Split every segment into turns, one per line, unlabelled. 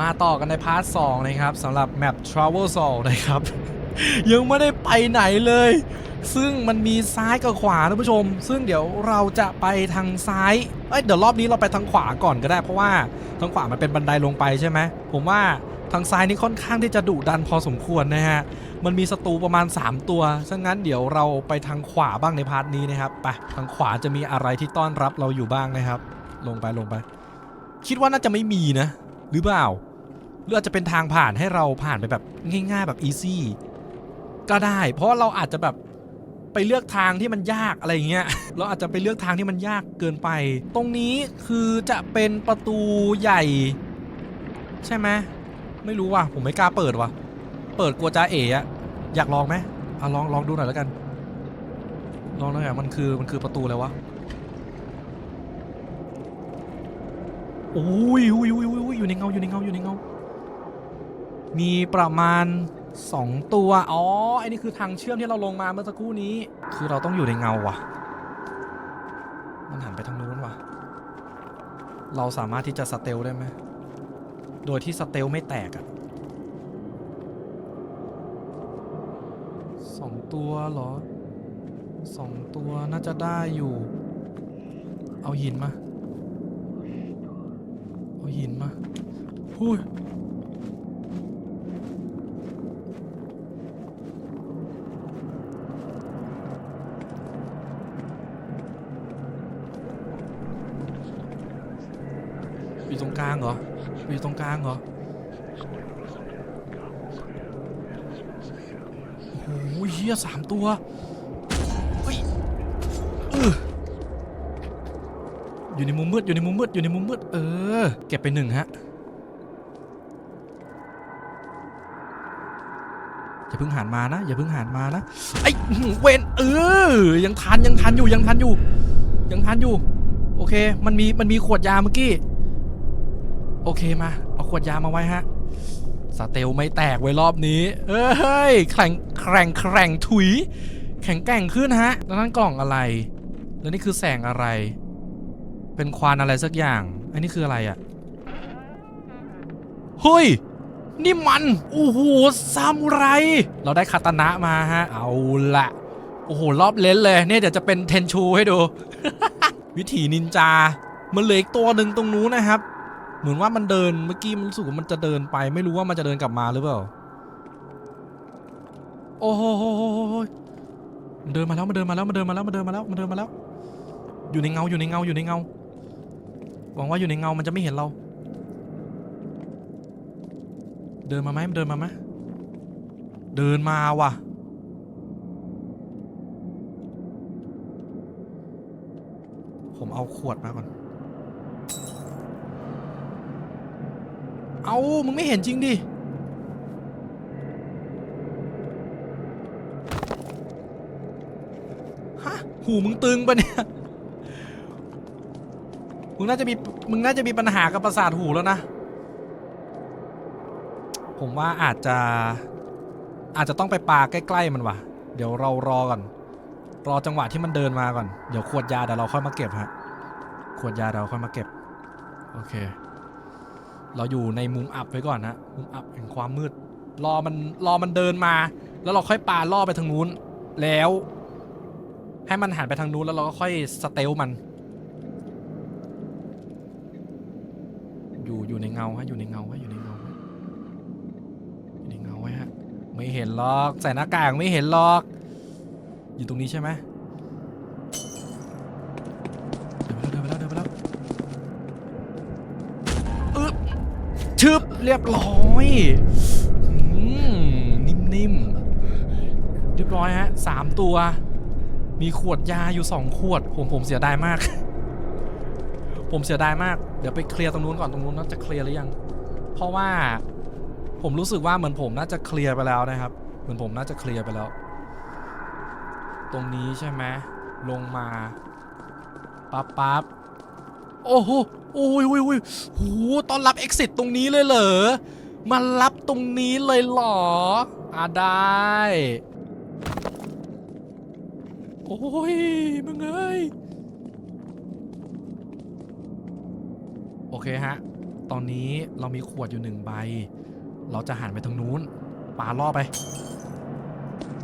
มาต่อกันในพาร์ท2นะครับสำหรับแมป Travel s o l นะครับ ยังไม่ได้ไปไหนเลย ซึ่งมันมีซ้ายกับขวาท่านผู้ชม ซึ่งเดี๋ยวเราจะไปทางซ้ายเอ้ยเดี๋ยวรอบนี้เราไปทางขวาก่อนก็ได้ เพราะว่าทางขวามันเป็นบันไดลงไปใช่ไหมผมว่าทางซ้ายนี่ค่อนข้างที่จะดุดันพอสมควรนะฮะมันมีศัตรูประมาณ 3 ตัวฉะนั้นเดี๋ยวเราไปทางขวาบ้างในพาร์ทนี้นะครับไปทางขวาจะมีอะไรที่ต้อนรับเราอยู่บ้างนะครับ ลงไปลงไป คิดว่าน่าจะไม่มีนะ หรือเปล่าหรืออาจจะเป็นทางผ่านให้เราผ่านไปแบบง่าย ๆ แบบอีซี่ก็ได้ เพราะเราอาจจะแบบไปเลือกทางที่มันยากอะไรอย่างเงี้ย เราอาจจะไปเลือกทางที่มันยากเกินไป ตรงนี้คือจะเป็นประตูใหญ่ ใช่ไหมไม่รู้ว่ะผมไม่กล้าเปิดว่ะ เปิดกลัวจ้าเอ๋อะอยากลองไหมอะลองลองดูหน่อยแล้วกัน ลองหน่อยอะมันคือมันคือประตูอะไรวะ โอ้ยอุ้ยอุ้ยอุ้ยอุ้ยอยู่ในเงาอยู่ในเงาอยู่ในเงา มีประมาณ2ตัว อ๋อไอ้นี่คือทางเชื่อมที่เราลงมาเมื่อสักครู่นี้ คือเราต้องอยู่ในเงาว่ะ มันหันไปทางนู้นว่ะ เราสามารถที่จะสเตลได้ไหม โดยที่สเตลไม่แตกอะสองตัวเหรอสองตัวน่าจะได้อยู่ เอาหินมา หินมาหุยอยู่ตรงกลางเหรอ อยู่ตรงกลางเหรอโอ้โหเฮียสามตัวเฮ้ยเออ อยู่ในมุมมืดอยู่ในมุมมืดอยู่ในมุมมืดเออ เก็บไปหนึ่งฮะอย่าเพิ่งหันมานะ อย่าเพิ่งหันมานะไอ้เวนเออยังทันยังทันอยู่ยังทันอยู่ ยังทันอยู่ โอเค มันมีมันมีขวดยาเมื่อกี้โอเคมาเอาขวดยามาไว้ฮะสเตลไม่แตกไว้รอบนี้ เอ้ยแข่งแข่งแข่งถุย แข็งแกร่งขึ้นฮะแล้วนั่นกล่องอะไร แล้วนี่คือแสงอะไร เป็นควานอะไรสักอย่าง อันนี้คืออะไรอะเฮ้ย นี่มันโอ้โหซามูไร เราได้คาตานะมาฮะ เอาละโอ้โห รอบเลนเลยเนี่ยเดี๋ยวจะเป็นเทนชูให้ดู วิถีนินจา มันเหลืออีกตัวหนึ่งตรงนู้นนะครับ เหมือนว่ามันเดินเมื่อกี้มันรู้สึกว่ามันจะเดินไป ไม่รู้ว่ามันจะเดินกลับมาหรือเปล่า โอ้โหโหโหโหโหมันเดินมาแล้วมันเดินมาแล้วมันเดินมาแล้วมันเดินมาแล้วมันเดินมาแล้ว อยู่ในเงาอยู่ในเงาอยู่ในเงา หวังว่าอยู่ในเงามันจะไม่เห็นเรา เดินมาไหมเดินมาไหมเดินมาว่ะ ผมเอาขวดมาก่อน เอามึงไม่เห็นจริงดิฮะหูมึงตึงปะเนี่ย มึงน่าจะมีมึงน่าจะมีปัญหากับประสาทหูแล้วนะ ผมว่าอาจจะอาจจะต้องไปปาใกล้ ๆ มันว่ะ เดี๋ยวเรารอก่อน รอจังหวะที่มันเดินมาก่อน เดี๋ยวขวดยาเดี๋ยวเราค่อยมาเก็บฮะ ขวดยาเดี๋ยวเราค่อยมาเก็บ โอเค เราอยู่ในมุมอับไว้ก่อนนะมุมอับแห่งความมืด รอมันรอมันเดินมา แล้วเราค่อยปาล่อไปทางนู้น แล้ว ให้มันหันไปทางนู้นแล้วเราก็ค่อยสเตลมัน อยู่อยู่ในเงาฮะอยู่ในเงาไว้อยู่ในเงาไว้อยู่ในเงาไว้ฮะไม่เห็นหรอกใส่หน้ากากไม่เห็นหรอก อยู่ตรงนี้ใช่ไหมเดินไปแล้วเดินไปแล้วเดินไปแล้วอึ๊บชึบเรียบร้อยอืมนิ่มๆเรียบร้อยฮะสามตัว มีขวดยาอยู่สองขวด ผมผมเสียดายมาก ผมเสียดายมาก เดี๋ยวไปเคลียร์ตรงนู้นก่อนตรงนู้นน่าจะเคลียร์หรือยัง เพราะว่าผมรู้สึกว่าเหมือนผมน่าจะเคลียร์ไปแล้วนะครับ เหมือนผมน่าจะเคลียร์ไปแล้ว ตรงนี้ใช่ไหมลงมาปั๊บปั๊บโอ้โหโอ้ยโอ้ยโอ้ยโหตอนรับ exit ตรงนี้เลยเหรอมารับตรงนี้เลยเหรออ่าได้ โอ้ยมึงเอ้ย โอ เคฮะ ตอนนี้เรามีขวดอยู่หนึ่งใบ เราจะหันไปทางนู้นปาล่อไป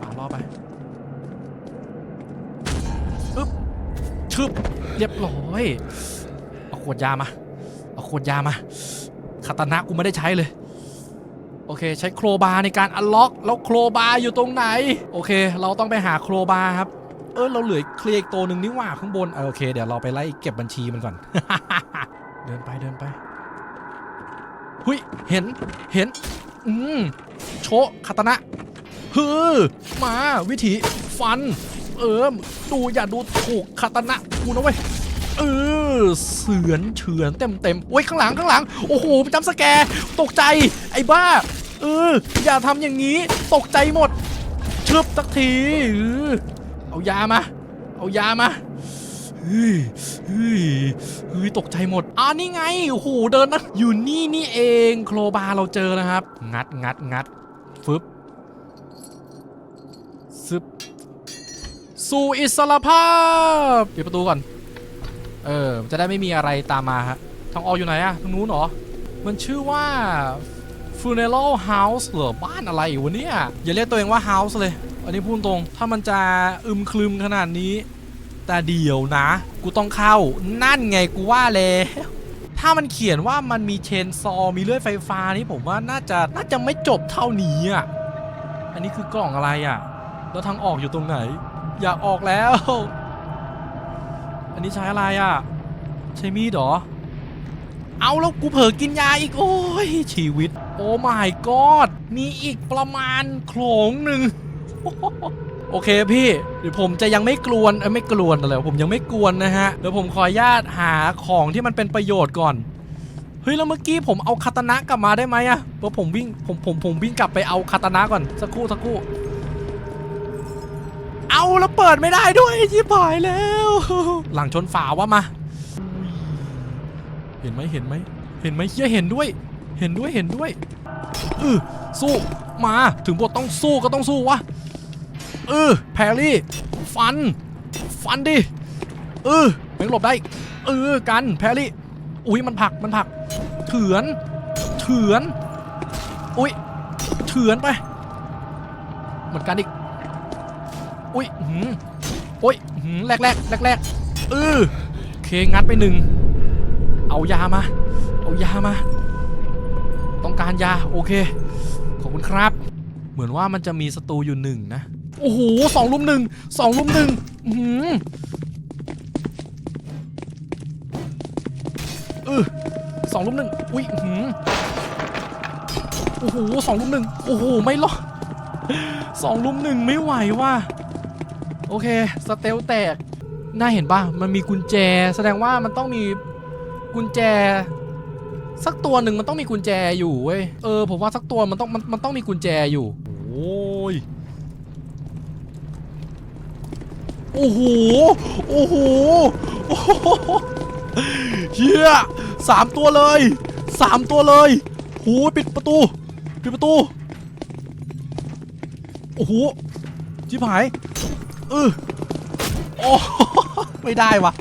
ปาล่อไปอึ๊บชึบเรียบร้อยเอาขวดยามาเอาขวดยามาคาตานะกูไม่ได้ใช้เลย โอเค ใช้โครบาในการอันล็อก แล้วโครบาอยู่ตรงไหน โอเค เราต้องไปหาโครบาครับ เออเราเหลือเคลียร์อีกตัวหนึ่งนี่หว่าข้างบนเออโอเค เดี๋ยวเราไปไล่เก็บบัญชีมันก่อน เดินไปเดินไปหุยเห็นเห็น อืมโชคาตนะฮือมาวิธีฟัน เออดูอย่าดูถูกคาตนะกูนะเว้ยเออเสือนเฉือนเต็มเต็มโอ้ยข้างหลังข้างหลังโอ้โหจำสแกร์ตกใจไอ้บ้าเอออย่าทำอย่างนี้ตกใจหมดชึบสักทีเออเอายามา เอายามา เฮ้ยเฮ้ยเฮ้ยตกใจหมดอ่านี่ไงโอ้โหเดินนะอยู่นี่นี่เองโครบาเราเจอนะครับ งัดงัดงัดฟึบซึบสู่อิสรภาพปิดประตูก่อน เออจะได้ไม่มีอะไรตามมาฮะทางออกอยู่ไหนอะทางนู้นเหรอ มันชื่อว่า funeral house เหรอบ้านอะไรวะเนี่ย อย่าเรียกตัวเองว่า house เลย อันนี้พูดตรง ถ้ามันจะอึมคลึมขนาดนี้ แต่เดี๋ยวนะ กูต้องเข้า นั่นไงกูว่าแล้วถ้ามันเขียนว่ามันมีเชนซอว์มีเลื่อยไฟฟ้านี่ผมว่าน่าจะน่าจะไม่จบเท่านี้อะ อันนี้คือกล่องอะไรอะ แล้วทางออกอยู่ตรงไหน อยากออกแล้ว อันนี้ใช้อะไรอะ ใช้มีดเหรอ เอาแล้วกูเผลอกินยาอีกโอ้ยชีวิต โอ้ my god มีอีกประมาณโขลงหนึ่ง โอเคพี่เดี๋ยวผมจะยังไม่กลวนเอ้ยไม่กลวนอะไรผมยังไม่กวนนะฮะเดี๋ยวผมขออนุญาตหาของที่มันเป็นประโยชน์ก่อนเฮ้ยแล้วเมื่อกี้ผมเอาคาตานะกลับมาได้ไหมอะเพราะผมวิ่งผมผมผมวิ่งกลับไปเอาคาตานะก่อนสักครู่สักครู่ เอาแล้วเปิดไม่ได้ด้วยชิบหายแล้ว หลังชนฝาวะมา เห็นไหมเห็นไหมเห็นไหมเฮียเห็นด้วย เห็นด้วยเห็นด้วยเออสู้มาถึงบทต้องสู้ก็ต้องสู้วะ เออแพรรี่ ฟัน ฟันดิเออแม่งหลบได้ เออกันแพรรี่ อุ้ยมันผลักมันผลัก เถือนเถือน อุ้ยเถือนไป เหมือนกันอีก อุ้ยหืมโอ้ยหืมแรกแรกแรกแรกเออเคงัดไปหนึ่ง เอายามา เอายามา ต้องการยาโอเค ขอบคุณครับ เหมือนว่ามันจะมีศัตรูอยู่หนึ่งนะ โอ้โหสองลุมหนึ่งสองลุมหนึ่งอือหือเออสองลุมหนึ่งอุ้ยหือโอ้โหสองลุมหนึ่งโอ้โหไม่รอดสองลุมหนึ่งไม่ไหวว่ะโอเคสเตลแตกน่าเห็นป่ะมันมีกุญแจ แสดงว่ามันต้องมีกุญแจ สักตัวหนึ่งมันต้องมีกุญแจอยู่เว้ยเออผมว่าสักตัวมันต้องมันมันต้องมีกุญแจอยู่ โอ้โห โอ้โหเฮียสามตัวเลยสามตัวเลยหูปิดประตู ปิดประตู โอ้โหชิบหายเออโอ้ไม่ได้วะ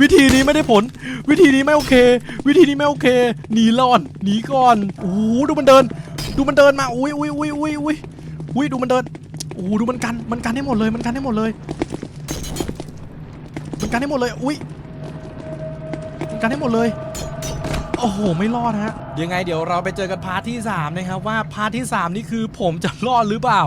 วิธีนี้ไม่ได้ผล วิธีนี้ไม่โอเค วิธีนี้ไม่โอเคหนีรอนหนีก่อนโอ้โหดูมันเดิน ดูมันเดินมาอุ้ยอุ้ยอุ้ยอุ้ยอุ้ยอุ้ยดูมันเดินโอ้ดูมันกันมันกันให้หมดเลยมันกันให้หมดเลย กันให้หมดเลย อุ้ยมันกันให้หมดเลย โอ้โห ไม่รอดฮะ ยังไงเดี๋ยวเราไปเจอกันพาร์ทที่ 3 นะครับ ว่าพาร์ทที่ 3 นี่คือผมจะรอดหรือเปล่า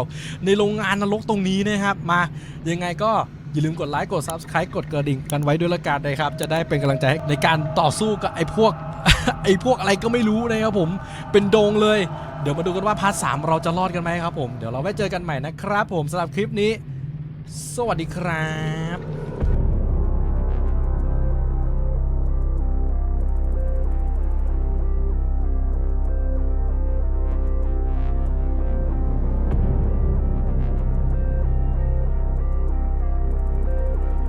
ในโรงงานนรกตรงนี้นะครับ มา ยังไงก็อย่าลืมกดไลค์กด Subscribe กดกระดิ่งกันไว้ด้วยละกันนะครับ จะได้เป็นกำลังใจให้ในการต่อสู้กับไอ้พวก ไอ้พวกอะไรก็ไม่รู้นะครับผม เป็นโดงเลย เดี๋ยวมาดูกันว่าพาร์ทสเราจะรอดกันไหมครับผม เดี๋ยวเราไว้เจอกันใหม่นะครับ ผมสำหรับคลิปนี้ สวัสดีครับ